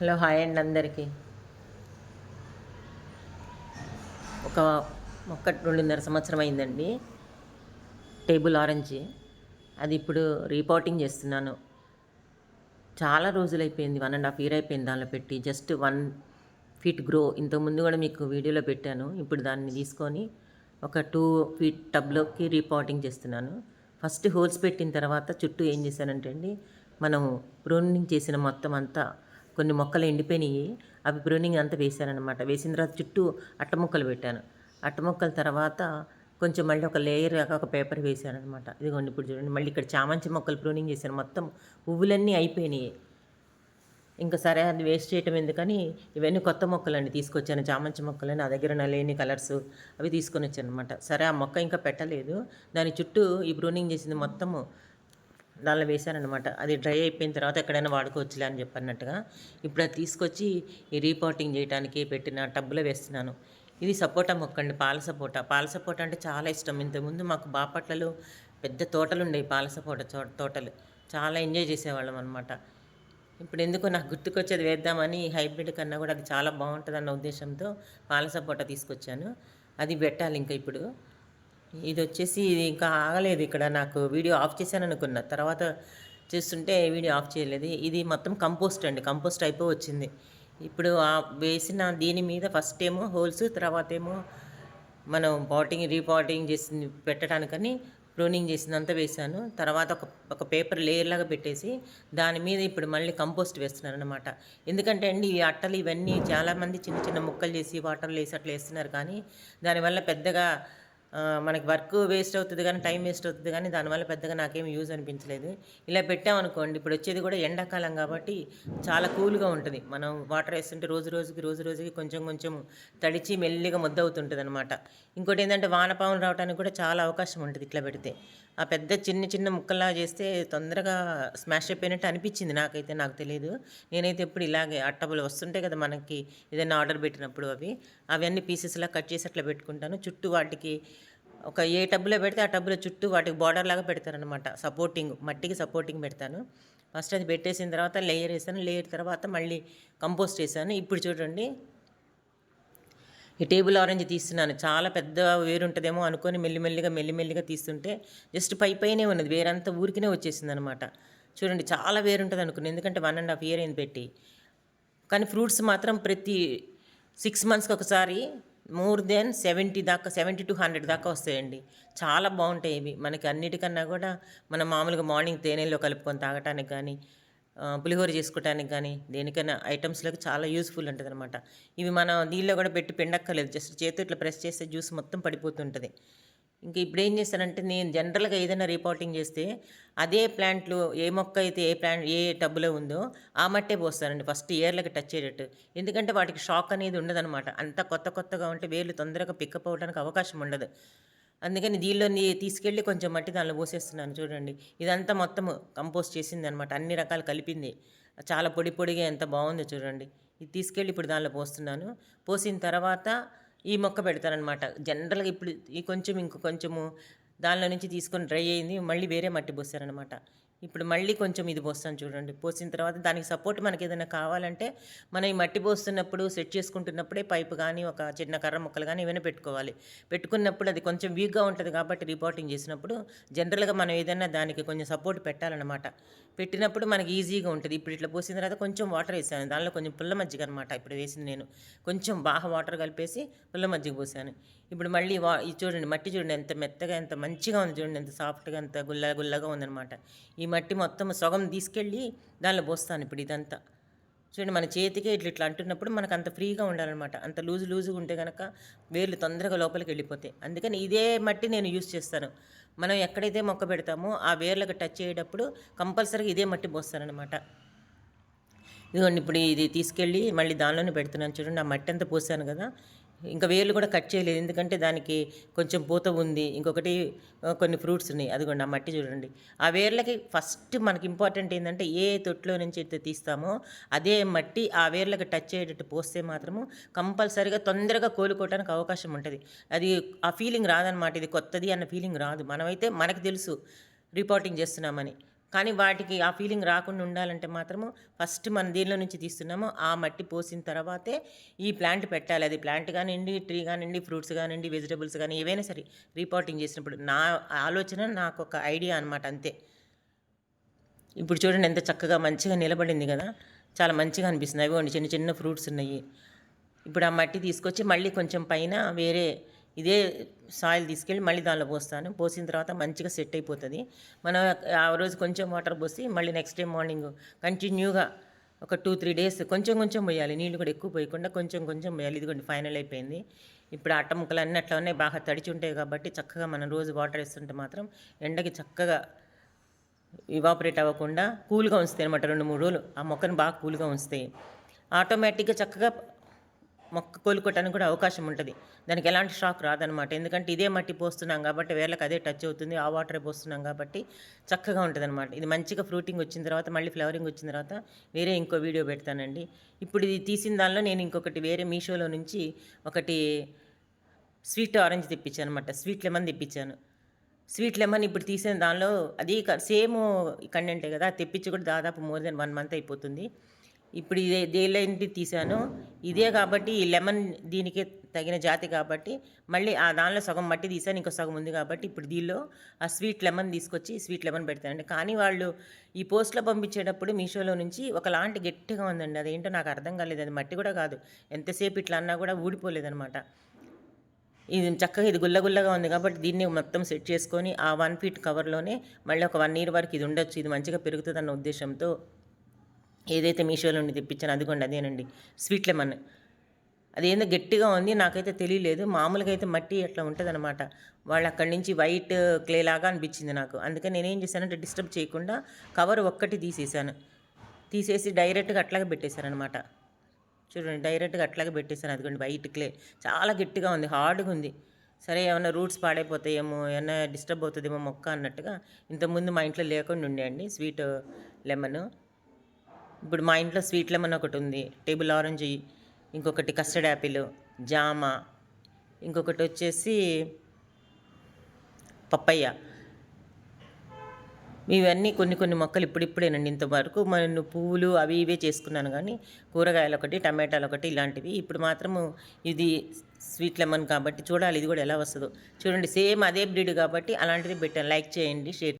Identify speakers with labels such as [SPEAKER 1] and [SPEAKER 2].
[SPEAKER 1] Hello hi అండి అందరికీ. ఒక మొక్క రెండున్నర సంవత్సరం అయిందండి. Table orange. అది ఇప్పుడు రీపోర్టింగ్ చేస్తున్నాను. చాలా రోజులు అయిపోయింది వన్ అండ్ హాఫ్ ఇయర్ అయిపోయింది దానిలో పెట్టి. Just one feet grow. ఇంతకుముందు కూడా మీకు వీడియోలో పెట్టాను. ఇప్పుడు దాన్ని తీసుకొని ఒక టూ ఫీట్ టబ్లోకి రీపోర్టింగ్ చేస్తున్నాను. ఫస్ట్ హోల్స్ పెట్టిన తర్వాత చుట్టూ ఏం చేశానంటే అండి మనం ప్రూనింగ్ చేసిన మొత్తం అంతా కొన్ని మొక్కలు ఎండిపోయినాయి. అవి ప్రూనింగ్ అంతా వేసానమాట వేసిన తర్వాత చుట్టూ అట్ట ముక్కలు పెట్టాను. అట్ట ముక్కల తర్వాత కొంచెం మళ్ళీ ఒక లేయర్ ఒక పేపర్ వేశానమాట ఇదిగోండి ఇప్పుడు చూడండి. మళ్ళీ ఇక్కడ చామంతి మొక్కలు ప్రూనింగ్ చేశాను మొత్తం పువ్వులన్నీ అయిపోయినాయి. ఇంకా సరే అది వేస్ట్ చేయటం ఎందుకని ఇవన్నీ కొత్త మొక్కలండి తీసుకొచ్చాను. చామంతి మొక్కలు నా దగ్గర నా లేని కలర్స్ అవి తీసుకొని వచ్చాను అనమాట సరే ఆ మొక్క ఇంకా పెట్టలేదు. దాని చుట్టూ ఈ ప్రూనింగ్ చేసింది మొత్తము దానిలో వేశానమాట అది డ్రై అయిపోయిన తర్వాత ఎక్కడైనా వాడుకోవచ్చులే అని చెప్పన్నట్టుగా ఇప్పుడు అది తీసుకొచ్చి ఈ రీపాటింగ్ చేయడానికి పెట్టిన టబ్బులో వేస్తున్నాను. ఇది సపోటా మొక్క అండి పాల సపోటా. పాల సపోటా అంటే చాలా ఇష్టం. ఇంతకుముందు మాకు బాపట్లలో పెద్ద తోటలు ఉండేవి పాల సపోటా చో- తోటలు. చాలా ఎంజాయ్ చేసేవాళ్ళం అనమాట ఇప్పుడు ఎందుకో నాకు గుర్తుకొచ్చేది వేద్దామని హైబ్రిడ్ కన్నా కూడా అది చాలా బాగుంటుంది అన్న ఉద్దేశంతో పాల సపోటా తీసుకొచ్చాను. అది పెట్టాలి ఇంకా ఇప్పుడు. ఇది వచ్చేసి ఇది ఇంకా ఆగలేదు ఇక్కడ. నాకు వీడియో ఆఫ్ చేశాను అనుకున్న తర్వాత చూస్తుంటే వీడియో ఆఫ్ చేయలేదు. ఇది మొత్తం కంపోస్ట్ అండి. కంపోస్ట్ అయిపోయి వచ్చింది. ఇప్పుడు ఆ వేసిన దీని మీద ఫస్ట్ ఏమో హోల్స్ తర్వాత ఏమో మనం పాటింగ్ రీపాటింగ్ చేసింది పెట్టడానికని ప్రూనింగ్ చేసిందంతా వేశాను. తర్వాత ఒక ఒక పేపర్ లేయర్ లాగా పెట్టేసి దాని మీద ఇప్పుడు మళ్ళీ కంపోస్ట్ వేస్తున్నాను అనమాట ఎందుకంటే అండి ఈ అట్టలు ఇవన్నీ చాలామంది చిన్న చిన్న ముక్కలు చేసి వాటర్లో వేసి అట్లా వేస్తున్నారు కానీ దానివల్ల పెద్దగా మనకి వర్క్ వేస్ట్ అవుతుంది కానీ టైం వేస్ట్ అవుతుంది కానీ దానివల్ల పెద్దగా నాకేం యూజ్ అనిపించలేదు. ఇలా పెట్టామనుకోండి ఇప్పుడు వచ్చేది కూడా ఎండాకాలం కాబట్టి చాలా కూల్గా ఉంటుంది. మనం వాటర్ వేస్తుంటే రోజు రోజుకి రోజు రోజుకి కొంచెం కొంచెం తడిచి మెల్లిగా ముద్ద అవుతుంటుంది అనమాట ఇంకోటి ఏంటంటే వానపాములు రావడానికి కూడా చాలా అవకాశం ఉంటుంది ఇట్లా పెడితే. ఆ పెద్ద చిన్న చిన్న ముక్కల్లా చేస్తే తొందరగా స్మాష్ అయిపోయినట్టు అనిపించింది నాకైతే నాకు తెలియదు. నేనైతే ఎప్పుడు ఇలాగే అట్టబులు వస్తుంటాయి కదా మనకి ఏదైనా ఆర్డర్ పెట్టినప్పుడు అవి. అవన్నీ పీసెస్లా కట్ చేసి అట్లా పెట్టుకుంటాను. చుట్టూ వాటికి ఒక ఏ టబ్బులో పెడితే ఆ టబ్బులో చుట్టూ వాటికి బార్డర్ లాగా పెడతారనమాట సపోర్టింగ్ మట్టికి సపోర్టింగ్ పెడతాను. ఫస్ట్ అది పెట్టేసిన తర్వాత లేయర్ వేసాను లేయర్ తర్వాత మళ్ళీ కంపోస్ట్ వేసాను ఇప్పుడు చూడండి. ఈ టేబుల్ ఆరెంజ్ తీస్తున్నాను. చాలా పెద్ద వేరు ఉంటుందేమో అనుకొని మెల్లిమెల్లిగా మెల్లిమెల్లిగా తీస్తుంటే జస్ట్ పై పైనే ఉన్నది. వేరంతా ఊరికినే వచ్చేసింది అనమాట చూడండి చాలా వేరు ఉంటుంది అనుకున్నాను ఎందుకంటే వన్ అండ్ హాఫ్ ఇయర్ అయింది పెట్టి. కానీ ఫ్రూట్స్ మాత్రం ప్రతి సిక్స్ మంత్స్కి ఒకసారి మోర్ దెన్ సెవెంటీ దాకా సెవెంటీ టు హండ్రెడ్ దాకా వస్తాయండి. చాలా బాగుంటాయి ఇవి. మనకి అన్నిటికన్నా కూడా మనం మామూలుగా మార్నింగ్ తేనెలో కలుపుకొని తాగటానికి కానీ పులిహోర చేసుకోవటానికి కానీ దేనికైనా ఐటమ్స్లోకి చాలా యూస్ఫుల్ ఉంటుంది అనమాట ఇవి మనం నీళ్ళలో కూడా పెట్టి పిండక్కర్లేదు. జస్ట్ చేతి ఇట్లా ప్రెస్ చేస్తే జ్యూస్ మొత్తం పడిపోతుంటుంది. ఇంకా ఇప్పుడు ఏం చేస్తానంటే నేను జనరల్గా ఏదైనా రిపోర్టింగ్ చేస్తే అదే ప్లాంట్లో ఏ మొక్క అయితే ఏ ప్లాంట్ ఏ టబ్బులో ఉందో ఆ మట్టే పోస్తానండి ఫస్ట్ ఇయర్లకి టచ్ అయ్యేటట్టు. ఎందుకంటే వాటికి షాక్ అనేది ఉండదన్నమాట. అంత కొత్త కొత్తగా ఉంటే వేర్లు తొందరగా పికప్ అవ్వడానికి అవకాశం ఉండదు. అందుకని దీనిలోని తీసుకెళ్ళి కొంచెం మట్టి దానిలో పోసేస్తున్నాను చూడండి. ఇదంతా మొత్తం కంపోస్ట్ చేసింది అనమాట అన్ని రకాలు కలిపింది. చాలా పొడి పొడిగా ఎంత బాగుందో చూడండి. ఇది తీసుకెళ్ళి ఇప్పుడు దానిలో పోస్తున్నాను. పోసిన తర్వాత ఈ మొక్క పెడతారనమాట జనరల్గా ఇప్పుడు ఈ కొంచెం ఇంకొంచెము కొంచెము దానిలో నుంచి తీసుకొని డ్రై అయింది మళ్ళీ వేరే మట్టి పోస్తారనమాట ఇప్పుడు మళ్ళీ కొంచెం ఇది పోస్తాను చూడండి. పోసిన తర్వాత దానికి సపోర్ట్ మనకి ఏదైనా కావాలంటే మనం ఈ మట్టి పోస్తున్నప్పుడు సెట్ చేసుకుంటున్నప్పుడే పైపు కానీ ఒక చిన్న కర్ర ముక్కలు కానీ ఏమైనా పెట్టుకోవాలి. పెట్టుకున్నప్పుడు అది కొంచెం వీక్గా ఉంటుంది కాబట్టి రిపోర్టింగ్ చేసినప్పుడు జనరల్గా మనం ఏదైనా దానికి కొంచెం సపోర్ట్ పెట్టాలన్నమాట. పెట్టినప్పుడు మనకి ఈజీగా ఉంటుంది. ఇప్పుడు ఇట్లా పోసిన తర్వాత కొంచెం వాటర్ వేసాను. దానిలో కొంచెం పుల్ల మజ్జిగ అనమాట ఇప్పుడు వేసింది నేను. కొంచెం బాగా వాటర్ కలిపేసి పుల్ల మజ్జిగ పోసాను. ఇప్పుడు మళ్ళీ వా ఇది చూడండి మట్టి చూడండి ఎంత మెత్తగా ఎంత మంచిగా ఉంది చూడండి ఎంత సాఫ్ట్గా ఎంత గుల్ల గుల్లగా ఉందనమాట ఈ మట్టి మొత్తం సగం తీసుకెళ్ళి దానిలో పోస్తాను ఇప్పుడు ఇదంతా. చూడండి మన చేతికి ఇట్లా ఇట్లా అంటున్నప్పుడు మనకు అంత ఫ్రీగా ఉండాలన్నమాట. అంత లూజు లూజుగా ఉంటే కనుక వేర్లు తొందరగా లోపలికి వెళ్ళిపోతాయి. అందుకని ఇదే మట్టి నేను యూస్ చేస్తాను. మనం ఎక్కడైతే మొక్క పెడతామో ఆ వేర్లకు టచ్ అయ్యేటప్పుడు కంపల్సరీగా ఇదే మట్టి పోస్తానన్నమాట. ఇదిగోండి ఇప్పుడు ఇది తీసుకెళ్ళి మళ్ళీ దానిలోనే పెడుతున్నాను. చూడండి ఆ మట్టి అంతా పోసాను కదా. ఇంకా వేర్లు కూడా కట్ చేయలేదు. ఎందుకంటే దానికి కొంచెం పూత ఉంది. ఇంకొకటి కొన్ని ఫ్రూట్స్ ఉన్నాయి. అదిగోండి ఆ మట్టి చూడండి. ఆ వేర్లకి ఫస్ట్ మనకి ఇంపార్టెంట్ ఏంటంటే ఏ తొట్టులో నుంచి అయితే తీస్తామో అదే మట్టి ఆ వేర్లకు టచ్ అయ్యేటట్టు పోస్తే మాత్రము కంపల్సరీగా తొందరగా కోలుకోవడానికి అవకాశం ఉంటుంది. అది ఆ ఫీలింగ్ రాదనమాట ఇది కొత్తది అన్న ఫీలింగ్ రాదు. మనమైతే మనకు తెలుసు రిపోర్టింగ్ చేస్తున్నామని. కానీ వాటికి ఆ ఫీలింగ్ రాకుండా ఉండాలంటే మాత్రము ఫస్ట్ మన దీనిలో నుంచి తీస్తున్నామో ఆ మట్టి పోసిన తర్వాతే ఈ ప్లాంట్ పెట్టాలి. అది ప్లాంట్ కానివ్వండి ట్రీ కానివ్వండి ఫ్రూట్స్ కానివ్వండి వెజిటబుల్స్ కానీ ఏవైనా సరే రీపాటింగ్ చేసినప్పుడు నా ఆలోచన నాకు ఒక ఐడియా అనమాట అంతే. ఇప్పుడు చూడండి ఎంత చక్కగా మంచిగా నిలబడింది కదా. చాలా మంచిగా అనిపిస్తుంది. అవి చిన్న చిన్న ఫ్రూట్స్ ఉన్నాయి. ఇప్పుడు ఆ మట్టి తీసుకొచ్చి మళ్ళీ కొంచెం పైన వేరే ఇదే సాయిల్ తీసుకెళ్ళి మళ్ళీ దానిలో పోస్తాను. పోసిన తర్వాత మంచిగా సెట్ అయిపోతుంది. మనం ఆ రోజు కొంచెం వాటర్ పోసి మళ్ళీ నెక్స్ట్ డే మార్నింగ్ కంటిన్యూగా ఒక టూ త్రీ డేస్ కొంచెం కొంచెం పోయాలి. నీళ్ళు కూడా ఎక్కువ పోయకుండా కొంచెం కొంచెం పోయాలి. ఇదిగోండి ఫైనల్ అయిపోయింది. ఇప్పుడు అట్ట ముక్కలు అన్నీ అట్లా ఉన్నాయి. బాగా తడిచి ఉంటాయి కాబట్టి చక్కగా మనం రోజు వాటర్ వేస్తుంటే మాత్రం ఎండకి చక్కగా ఇవాపరేట్ అవ్వకుండా కూల్గా ఉంచుతాయి అనమాట రెండు మూడు రోజులు ఆ మొక్కను బాగా కూల్గా ఉంచుతాయి. ఆటోమేటిక్గా చక్కగా మొక్క కోలుకోవటానికి కూడా అవకాశం ఉంటుంది. దానికి ఎలాంటి షాక్ రాదనమాట ఎందుకంటే ఇదే మట్టి పోస్తున్నాం కాబట్టి వేళ్ళకి అదే టచ్ అవుతుంది. ఆ వాటరే పోస్తున్నాం కాబట్టి చక్కగా ఉంటుంది అనమాట ఇది మంచిగా ఫ్రూటింగ్ వచ్చిన తర్వాత మళ్ళీ ఫ్లవరింగ్ వచ్చిన తర్వాత వేరే ఇంకో వీడియో పెడతానండి. ఇప్పుడు ఇది తీసిన దానిలో నేను ఇంకొకటి వేరే మీషోలో నుంచి ఒకటి స్వీట్ ఆరెంజ్ తెప్పించాను అనమాట స్వీట్ లెమన్ తెప్పించాను. స్వీట్ లెమన్ ఇప్పుడు తీసిన దానిలో అది సేమ్ కంటెంటే కదా తెప్పించి కూడా దాదాపు మోర్ దెన్ వన్ మంత్ అయిపోతుంది. ఇప్పుడు ఇదే దేనిలో తీసాను. ఇదే కాబట్టి ఈ లెమన్ దీనికి తగిన జాతి కాబట్టి మళ్ళీ ఆ దానిలో సగం మట్టి తీసాను ఇంకో సగం ఉంది కాబట్టి ఇప్పుడు దీనిలో ఆ స్వీట్ లెమన్ తీసుకొచ్చి స్వీట్ లెమన్ పెడతానండి. కానీ వాళ్ళు ఈ పోస్ట్లో పంపించేటప్పుడు మీషోలో నుంచి ఒకలాంటి గట్టిగా ఉందండి. అదేంటో నాకు అర్థం కాలేదు. అది మట్టి కూడా కాదు. ఎంతసేపు ఇట్లా అన్నా కూడా ఊడిపోలేదనమాట ఇది చక్కగా ఇది గుల్లగుల్లగా ఉంది కాబట్టి దీన్ని మొత్తం సెట్ చేసుకొని ఆ వన్ ఫీట్ కవర్లోనే మళ్ళీ ఒక వన్ ఇయర్ వరకు ఇది ఉండొచ్చు. ఇది మంచిగా పెరుగుతుంది అన్న ఉద్దేశంతో ఏదైతే మీషోలో నుండి తెప్పించాను అదిగోండి అదేనండి. Sweet lemon. అదేందో గట్టిగా ఉంది నాకైతే తెలియలేదు. మామూలుగా అయితే మట్టి అట్లా ఉంటుంది అనమాట వాళ్ళు అక్కడి నుంచి వైట్ క్లే లాగా అనిపించింది నాకు. అందుకని నేనేం చేశానంటే డిస్టర్బ్ చేయకుండా కవర్ ఒక్కటి తీసేసాను తీసేసి డైరెక్ట్గా అట్లాగే పెట్టేశానమాట చూడండి డైరెక్ట్గా అట్లాగే పెట్టేశాను. అదిగోండి వైట్ క్లే. చాలా గట్టిగా ఉంది హార్డ్గా ఉంది. సరే ఏమైనా రూట్స్ పాడైపోతాయేమో ఏమైనా డిస్టర్బ్ అవుతుందేమో మొక్క అన్నట్టుగా ఇంతకుముందు మా ఇంట్లో లేకుండా ఉండే అండి స్వీట్ లెమన్. ఇప్పుడు మా ఇంట్లో స్వీట్ లెమన్ ఒకటి ఉంది టేబుల్ ఆరెంజ్ ఇంకొకటి కస్టర్డ్ యాపిల్ జామ ఇంకొకటి వచ్చేసి పప్పయ్య. ఇవన్నీ కొన్ని కొన్ని మొక్కలు ఇప్పుడిప్పుడేనండి ఇంతవరకు. మనం పువ్వులు అవి ఇవే చేసుకున్నాను కానీ కూరగాయలు ఒకటి టమాటాలు ఒకటి ఇలాంటివి. ఇప్పుడు మాత్రము ఇది స్వీట్ లెమన్ కాబట్టి చూడాలి ఇది కూడా ఎలా వస్తుందో. చూడండి సేమ్ అదే బ్రీడ్ కాబట్టి అలాంటిది పెట్టాను. లైక్ చేయండి షేర్